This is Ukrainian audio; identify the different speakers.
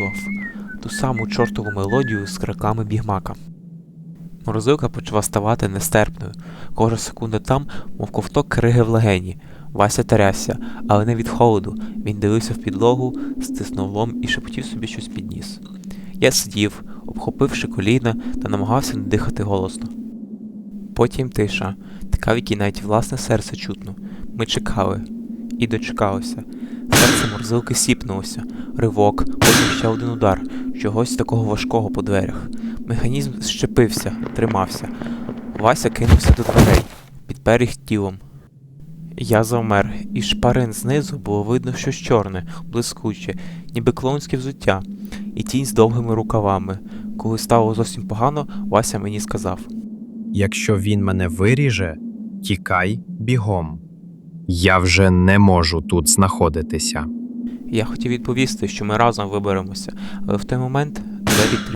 Speaker 1: нагадував ту саму чортову мелодію з кроками бігмака. Морозилка почала ставати нестерпною. Кожна секунда там, мов ковток криги в легені. Вася тарявся, але не від холоду. Він дивився в підлогу, стиснув лом і шепотів собі щось під ніс. Я сидів, обхопивши коліна та намагався не дихати голосно. Потім тиша, така, в якій навіть власне серце чутно. Ми чекали і дочекалися. Серце морзилки сіпнулося, ривок, потім ще один удар, чогось такого важкого по дверях. Механізм щепився, тримався. Вася кинувся до дверей, підпер їх тілом. Я завмер, і шпарин знизу було видно щось чорне, блискуче, ніби клоунське взуття, і тінь з довгими рукавами. Коли стало зовсім погано, Вася мені сказав.
Speaker 2: Якщо він мене виріже, тікай бігом. Я вже не можу тут знаходитися.
Speaker 1: Я хотів відповісти, що ми разом виберемося, але в той момент двері